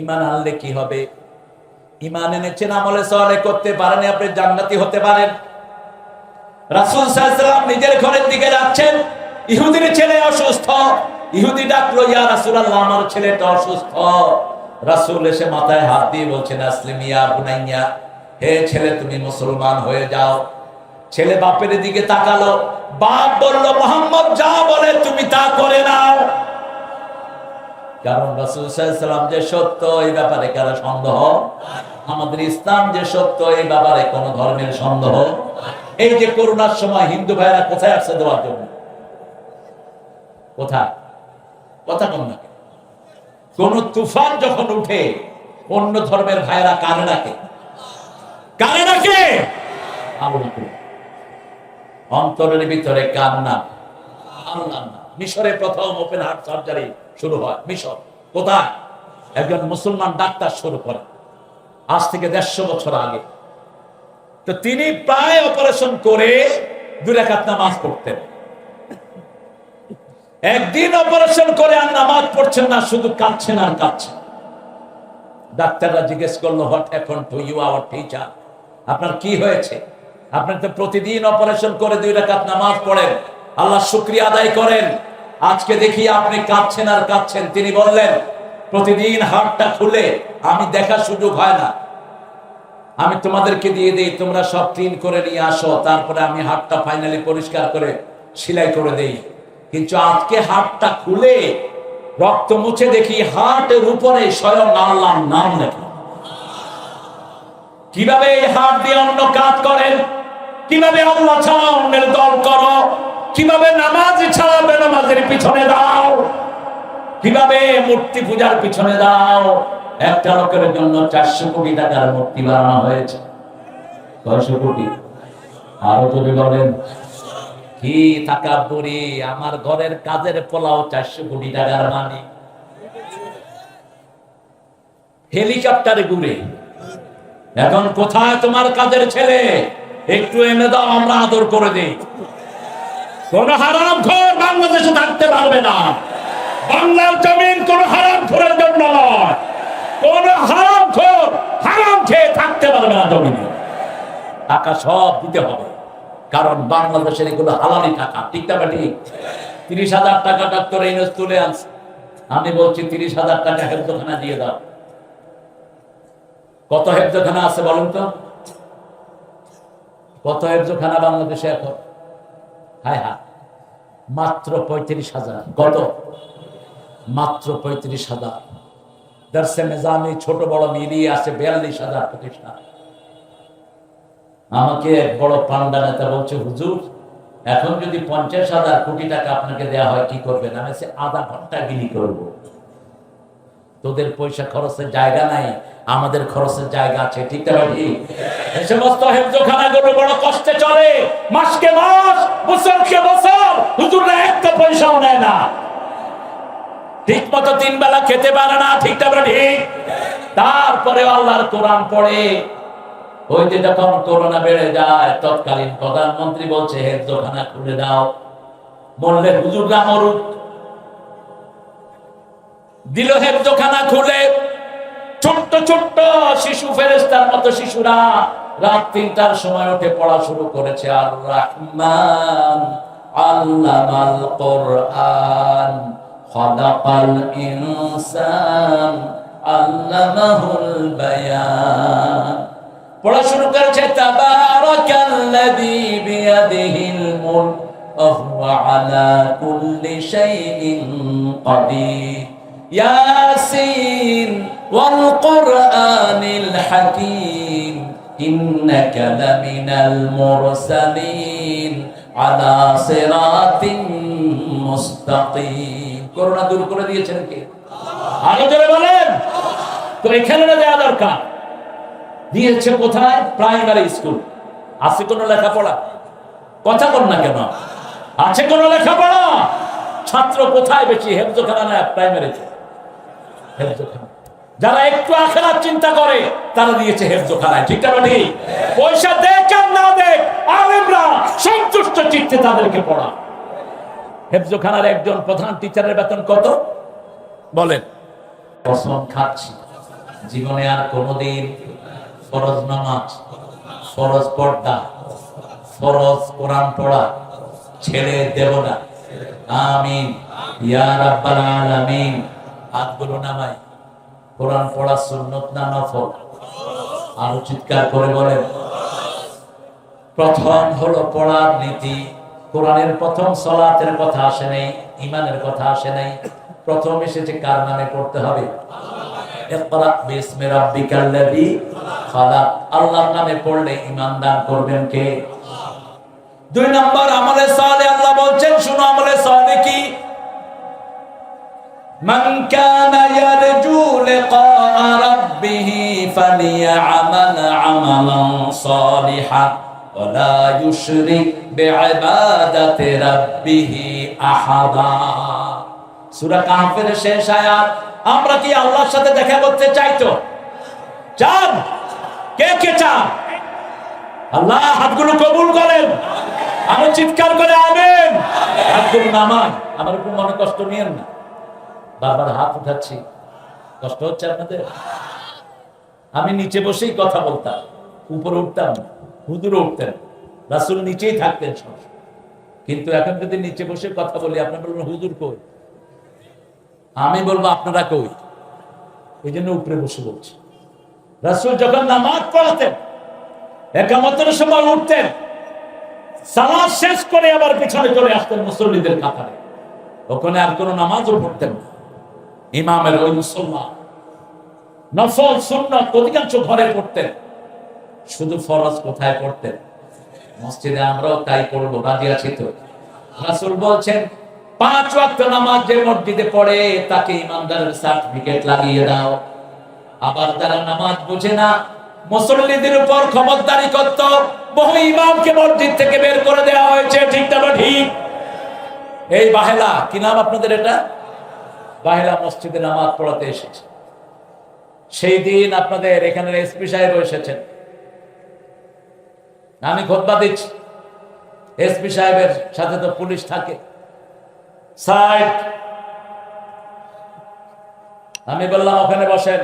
ইমান আনলে কি হবে? ইমান এনেছেন আমলে সলে করতে পারেন, আপনি জান্নাতি হতে পারেন। রাসূল নিজের ঘরের দিকে যাচ্ছেন, ইহুদির ছেলে অসুস্থ। ইহুদি ডাকলো, ইয়া রাসূলুল্লাহ, আমার ছেলেটা অসুস্থ। রাসূল এসে মাথায় হাত দিয়ে বলছেন, আসলিম ইয়া বুনাইয়া, হে ছেলে, তুমি মুসলমান হয়ে যাও। ছেলে বাপের দিকে তাকালো, বাপ বলল, মোহাম্মদ, যা বলে তুমি কারণ রাসূল সাল্লাল্লাহু যে সত্য, এই ব্যাপারে কারও সন্দেহ? আমাদের ইসলাম যে সত্য, এই ব্যাপারে কোন ধর্মের সন্দেহ? এই যে করোনার সময় হিন্দু ভাইরা কোথায় আসছে দেওয়ার জন্য? কোথায়? কথা কম না কোন? তুফান যখন উঠে, অন্য ধর্মের ভাইরা কানে ডাকে। কানে ডাকে? অন্তরের ভিতরে কান্না। মিশরে প্রথম ওপেন হার্ট সার্জারি শুরু হয়, মিশর। কোথায়? একজন মুসলমান ডাক্তার শুরু করে আজ থেকে দেড়শো বছর আগে। তো তিনি প্রায় অপারেশন করে দুই রেখাত নামাজ পড়তেন। একদিন অপারেশন করে আর নামাজ পড়ছেন না, শুধু কাঁদছেন আর কাঁদছেন। ডাক্তাররা জিজ্ঞেস করল, হোয়াট এখন টু ইউ, আওয়ার টিচার? আপনার কি হয়েছে? আপনি তো প্রতিদিন অপারেশন করে দুই রাকাত নামাজ পড়েন। আল্লাহ শুক্রিয়া আদায় করেন। আজকে দেখি আপনি কাঁদছেন আর কাঁদছেন। তিনি বললেন, প্রতিদিন হাড়টা খুলে আমি দেখার সুযোগ হয় না। আমি তোমাদেরকে দিয়ে দিই, তোমরা সব ক্লিন করে নিয়ে আসো। তারপরে আমি হাতটা ফাইনালি পরিষ্কার করে সেলাই করে দেই। কিন্তু আজকে হাতটা খুলে রক্ত মুছে দেখি হাটের উপরে স্বয়ং আল্লাহর নাম লেখা। কীভাবে এই হাত দিয়ে অন্য কাজ করেন? কীভাবে আল্লাহ ছাড়া অন্যের দল করো? কীভাবে নামাজ ছাড়া বেনামাজের পিছনে দাও? কীভাবে মূর্তি পূজার পিছনে দাও? একটা লোকের জন্য চারশো কোটি টাকার মূর্তি বানানো হয়েছে। ছয়শো কোটি। আরও যদি বলেন, কি টাকা পরি আমার ঘরের কাজের পোলাও চারশো কোটি টাকার মানে হেলিকপ্টারে ঘুরে, এখন কোথায় তোমার কাজের ছেলে? একটু এনে দাও, আমরা আদর করে দিই। কোন হারাম ঘর বাংলাদেশে থাকতে পারবে না। বাংলার জমিন কোন হারাম ঘরের জন্য নয়। কোন হারাম ঘর হারাম খেয়ে থাকতে পারবে না জমিনে। টাকা সব দিতে হবে। কারণ বাংলাদেশের এগুলো হালালি টাকা, ঠিক না ঠিক তিরিশ হাজার টাকা ডাক্তার ইউনুস তুলে আনছে। আমি বলছি, তিরিশ হাজার টাকা হেফজখানা দিয়ে দাও। কত হেফজখানা আছে বলুন তো? কত হেফজখানা বাংলাদেশে এখন? হায় হ্যাঁ। মাত্র পঁয়ত্রিশ হাজার। কত? মাত্র পঁয়ত্রিশ হাজার। দর্শে ছোট বড় মিলিয়ে আছে বিয়াল্লিশ হাজার প্রতিষ্ঠান। আমাকে বড় পান্ডা নেতা বলছে, হুজুর, এখন যদি পঞ্চাশ হাজার কোটি টাকা আপনাকে দেওয়া হয়, কি করবেন? আমি সে আধা ঘণ্টা বিলি করব। তোদের পয়সা খরচের জায়গা নাই আমাদের খরচের জায়গা আছে, ঠিক না এই সমস্ত হেফজখানাগুলো বড় কষ্টে চলে। মাসকে মাস, বছরকে বছর, হুজুররা একটা পয়সাও নেয় না। ঠিক মতো তিন বেলা খেতে পারে না, ঠিক না ঠিক তারপরে আল্লাহর কোরআন পড়ে। ওই যে যখন করোনা বেড়ে যায়, তৎকালীন প্রধানমন্ত্রী বলছে, হেফজখানা খুলে দাও। মরলে হুজুররা মরুক। দিল হেফজখানা খুলে। ছোট্ট ছোট্ট শিশু ফেরেস্তার মতো শিশুরা রাত তিনটার সময় উঠে পড়া শুরু করেছে, আর রহমান আল্লামাল কোরআন, খলাকাল ইনসান, আল্লামাহুল বায়ান। পড়া শুরু করেছে, তাবারাকাল্লাযী বিয়াদিহিল মুলক ওয়া আলা কুল্লি শাইইন কাদির। ইয়াসিন কুরআনিল হাকীম, ইন্নাকা লামিনাল মুরসালিন আলা সিরাতিন মুস্তাকিম। করোনা দূর করে দিয়েছেন কে? আরও জোরে বলেন। তো এখানে না দেওয়া দরকার। দিয়েছে কোথায়? Primary school. আছে কোনো লেখাপড়া? কথা বল না কেন? আছে কোনো লেখাপড়া? ছাত্র কোথায় বেশি? হেফজখানা না প্রাইমারিতে? হেফজখানা। যারা একটু আখেরাত চিন্তা করে, তারা দিয়েছে হেফজখানায় ঠিক না ঠিক পয়সা দেখ আর না দেখ আলেমরা সন্তুষ্ট চিত্তে তাদেরকে পড়া। হেফজখানার একজন প্রধান টিচারের বেতন কত? বলেন। কসম খাচ্ছি। জীবনে আর কোনোদিন ফরজ নামাজ, ফরজ পর্দা, ফরজ কোরআন পড়া ছেড়ে দেব না। আমিন। ইয়া রাব্বাল আলামিন। হাতগুলো নামাই। কোরআন পড়া সুন্নত না নফল? আরও চিৎকার করে বলেন। প্রথম হলো পড়ার নীতি। কোরআনের প্রথম সলাতের কথা আসে নাই ইমানের কথা আসে নাই। প্রথম এসেছে কার নামে পড়তে হবে? আল্লাহর নামে পড়লে ঈমান দান করবেন কে? দুই নম্বর, আমলে সালে আল্লাহ বলছেন, শুনো আমলে সালে কি? من كان يرجو لقاء ربه فليعمل عملا صالحا ولا يشرك بعبادة ربه أحدا সূরা কাহফের শেষ আয়াত আমরা কি আল্লাহর সাথে দেখা করতে চাইতো চান কে কে চান আল্লাহ হাতগুলো কবুল করেন আমি চিৎকার করে আমেন হাতগুলো নামান আমার একটু মনে কষ্ট নিয়েন না বারবার হাত উঠাচ্ছি। কষ্ট হচ্ছে আপনাদের? আমি নিচে বসেই কথা বলতাম, উপরে উঠতাম, হুদুর উঠতেন, রাসুল নিচেই থাকতেন সব। কিন্তু এখন যদি নিচে বসে কথা বলি, আপনার বলবেন হুজুর কই? আমি বলব, আপনারা কই? এই জন্য উপরে বসে বলছি। রাসুল যখন নামাজ পড়াতেন, একামতের সময় উঠতেন, সালাদ শেষ করে আবার পিছনে চলে আসতেন মুসল্লিদের কাতারে ওখানে আর কোনো নামাজও পড়তেন না। ইমামের ওই মুসলমান নফল সুন্নত অধিকাংশ ঘরে পড়তেন। শুধু ফরজ কোথায় পড়তেন? মসজিদে আমরাও তাই পড়ব, রাজি আছি তো। রাসুল বলছেন, পাঁচ ওয়াক্ত নামাজ যে মসজিদে পড়ে, তাকে ইমানদারের সার্টিফিকেট লাগিয়ে দাও। আবার যারা নামাজ বুঝে না, মুসল্লিদের উপর খবরদারি করত। বহু ইমামকে মসজিদ থেকে বের করে দেওয়া হয়েছে, ঠিক না ঠিক? এই বাহেলা, কি নাম আপনাদের এটা? বাহেলা মসজিদে নামাজ পড়াতে এসেছে। সেই দিন আপনাদের এখানে এসপি সাহেব এসেছেন। আমি খোদবা দিচ্ছি। এসপি সাহেবের সাথে তো পুলিশ থাকে। আমি বললাম, ওখানে বসেন।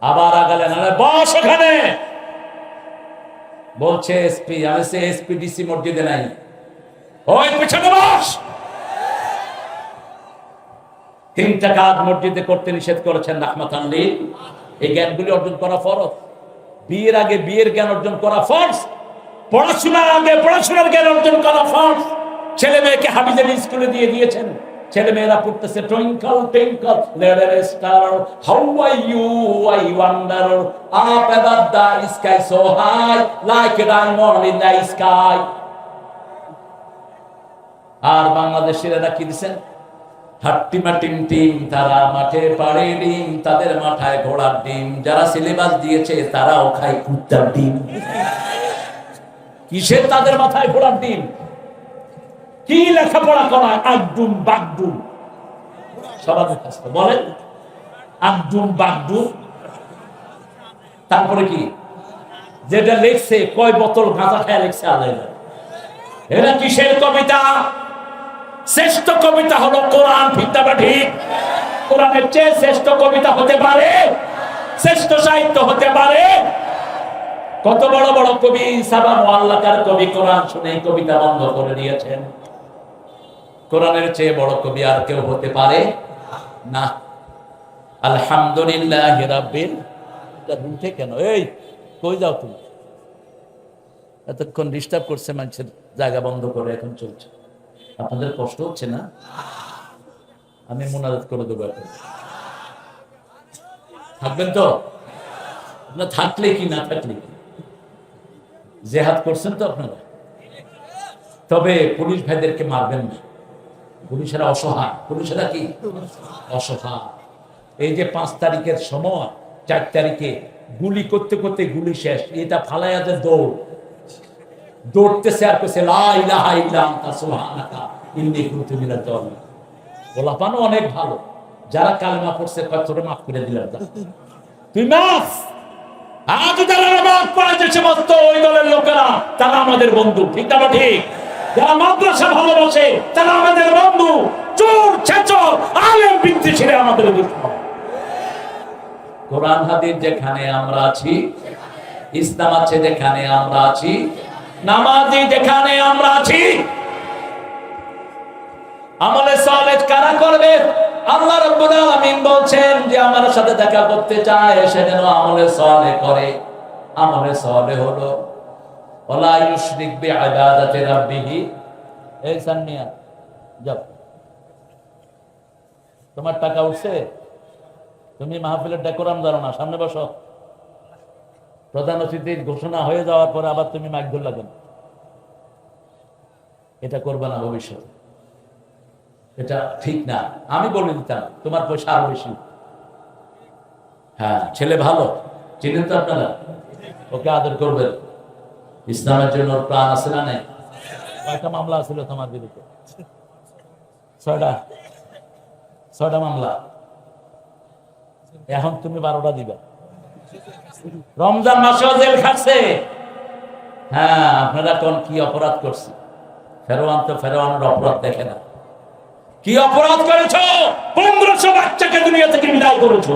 আবার আগালেন। বস ওখানে! বলছে, এসপি, আমি সে এসপি ডিসি মসজিদে নাই। ওই, পিছনে বস! তিনটা কাজ মসজিদে করতে নিষেধ করেছেন রাহমাত আল্লী এই জ্ঞানগুলি অর্জন করা ফরজ। বিয়ের আগে বিয়ের জ্ঞান অর্জন করা ফরজ। পড়াশোনার আগে পড়াশোনার জ্ঞান অর্জন করা ফরজ। ছেলে মেয়েকে হাবিজের স্কুলে দিয়ে দিয়েছেন। ছেলে মেয়েরা পড়তেছে twinkle twinkle little star, how are you, I wonder. Up above the sky, so high, like a diamond in the sky. আর বাংলাদেশের এরা কি দিছেন? তারা মাঠে পাড়ে ডিম তাদের মাথায় ঘোড়ার ডিম। যারা সিলেবাস দিয়েছে, তারাও খায় কুত্তার ডিম। কিসের তাদের মাথায় ঘোড়ার ডিম? কি লেখাপড়া করা আকডুম বাগডুম বলেন আকডুম বাগডুম তারপরে কি? যেটা লেখছে, কয় বোতল গাঁজা খায় লেখছে আলাদা এরা কিসের কবিতা? শ্রেষ্ঠ কবিতা হলো কোরআন ভিত্তাটা ঠিক? কোরআনের চেয়ে শ্রেষ্ঠ কবিতা হতে পারে, শ্রেষ্ঠ সাহিত্য হতে পারে। কত বড় বড় কবি, সাবা মোয়াল্লাকার কবি কোরআন শুনে কবিতা বন্ধ করে দিয়েছেন। কোরআনের চেয়ে বড় কবি আর কেউ হতে পারে না। আলহামদুলিল্লাহ রাব্বিল উঠে কেন? এই, কই যাও তুমি? এতক্ষণ ডিস্টার্ব করছে মানুষের জায়গা বন্ধ করে এখন চলছে। আপনাদের কষ্ট হচ্ছে না? আমি মোনাজাত করে দেবো এখন। থাকবেন তো? আপনার থাকলে কি, না থাকলে জেহাদ করছেন তো আপনারা? তবে পুলিশ ভাইদেরকে মারবেন না। পুলিশেরা অসহায়। পুলিশেরা কি? অসহায়। এই যে পাঁচ তারিখের সময়, চার তারিখে গুলি করতে করতে গুলি শেষ। এটা ফালাইয়া যে দৌড়। দৌড়তেছে আর কেছে লা ইন্নী কুনতু মিনাজ জালিমিন গোলাপানও অনেক ভালো। যারা কালেমা পড়ছে, কয়, তোরে মাফ করে দিলাম যা। তুই মাফ! আজ যারা সমস্ত ওই দলের লোকেরা, তারা আমাদের বন্ধু। ঠিক না ঠিক যারা মাদ্রাসা ভালোবাসে, তারা আমাদের বন্ধু। চোর, ছেচর, আলেম, বিদ্বেষীরা আমাদের দুশ্মন কোরআন, হাদিস যেখানে আমরা আছি, ইসলাম আছে যেখানে আমরা আছি, নামাজি যেখানে আমরা আছি আমলে সালেহ কারা করবে? আল্লাহ রাব্বুল আলামিন বলছেন যে, আমার সাথে দেখা করতে চায়, সে যেন আমলে সালেহ করে। আমলে সালেহ হলো ওয়ালা ইউশরিক বিইবাদাতি রাব্বিহি। এই সান্নিয়া যাও। তোমার টাকা উঠছে? তুমি মাহফিলের ডেকোরাম জানো না, সামনে বসো। প্রধান অতিথির ঘোষণা হয়ে যাওয়ার পরে আবার তুমি মাইক ধরলা কেন? এটা করবে না ভবিষ্যৎ এটা ঠিক না। আমি বলে দিতাম, তোমার পয়সা আরও বেশি। হ্যাঁ ছেলে ভালো। চিনেন তো আপনারা? ওকে আদর করবেন। ইসলামের জন্য প্রাণ আছে না নেই? কয়টা মামলা ছিল তোমার বিরুদ্ধে? ছয়টা। ছয়টা মামলা। এখন তুমি বারোটা দিবা। রমজান মাসেও জেল খাটছে। হ্যাঁ আপনারা কোন কি অপরাধ করছে? ফেরোয়ান তো ফেরোয়ানের অপরাধ দেখে না। কি অপরাধ করেছ? পনেরোশো বাচ্চাকে দুনিয়া থেকে বিদায় করেছ।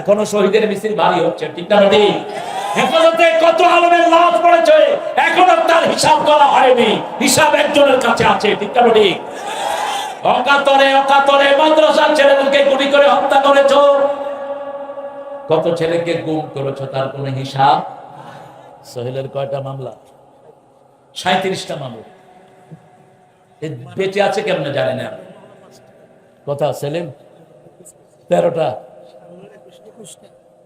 এখনও শহীদের মিছিল ভারী হচ্ছে, ঠিক না হেফাজতে কত আলমের লাভ পড়েছে, এখনও তার হিসাব করা হয়নি। হিসাব একজনের কাছে আছে, ঠিক না ঠিক অকাতরে অকাতরে মাদ্রাসার ছেলেদেরকে গুলি করে হত্যা করেছ। কত ছেলেকে গুম করেছ, তার কোন হিসাব? সোহেলের কয়টা মামলা? সাঁত্রিশটা মামলা। বেঁচে আছে কেমনে জানি না। কথা সেলিম, তেরোটা।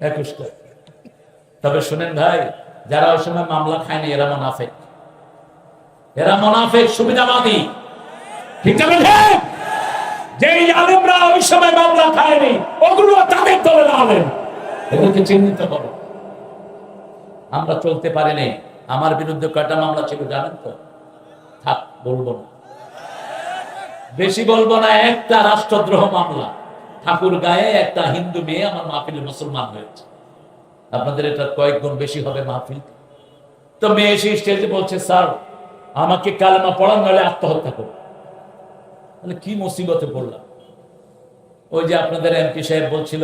একুশটা। তবে শুনেন ভাই, যারা ওই সময় মামলা খায়নি, এরা মোনাফেক। এরা মোনাফেক, সুবিধাবাদী। ঠিক আছে? যেই আলেমরা ওই সময় মামলা খায়নি, ওগুলো তাদের দলের আলেম। এদেরকে চিহ্নিত করো। আমরা চলতে পারিনি। আমার বিরুদ্ধে কয়টা মামলা ছিল জানেন তো? থাক, বলব না। বেশি বলব না, একটা রাষ্ট্রদ্রোহ মামলা। ঠাকুর গায়ে একটা হিন্দু মেয়ে আমার মাহফিলে মুসলমান হয়েছে। আপনাদের এটা কয়েক গুণ বেশি হবে মাহফিল। তো মেয়ে এসে স্টেজে বলছে, স্যার, আমাকে কালেমা পড়ান, নাহলে আত্মহত্যা করো তাহলে কি মুসিবতে পড়লাম। ওই যে আপনাদের এমপি সাহেব বলছিল,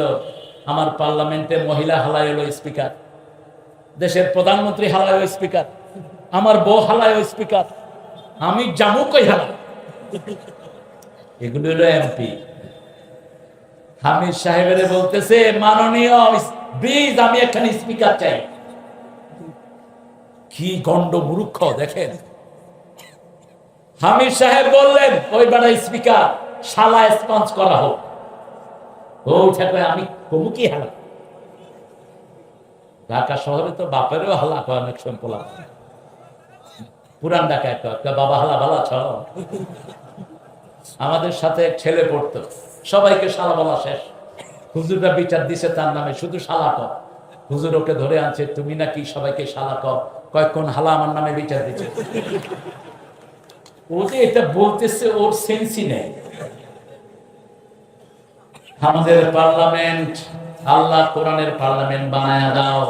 আমার পার্লামেন্টে মহিলা হালাই হলো স্পিকার, দেশের প্রধানমন্ত্রী হালাই হলো স্পিকার, আমার বউ হালাই হলো স্পিকার, আমি জামু কই হালাই এগুলো হলো এমপি হামিদ সাহেবের বলতেছে, মাননীয় ব্রিজ আমি এখানে স্পিকার চাই। কি গন্ড মূর্খ দেখেন। হামিদ সাহেব বললেন, ওই বেড়া স্পিকার শালা স্পঞ্জ করা হোক। ও ঠেকায় আমি কমু কি হালা? ঢাকা শহরে তো বাপেরও হালা কয়, অনেক সময় পুরান ঢাকা একটা একটা বাবা হালা ভালা ছ আমাদের সাথে ছেলে পড়তো। সবাইকে শালা বলা শেষ। হুজুররা বিচার দিছে তার নামে, শুধু শালা কর। হুজুর ওকে ধরে আনছে, তুমি নাকি সবাইকে শালা কর? কয়েকক্ষণ হালা আমার নামে বিচার দিচ্ছে ও যে এটা বলতেছে, ওর সেন্সই নেই। আমাদের পার্লামেন্ট, আল্লাহ কোরআনের পার্লামেন্ট বানায় দাও।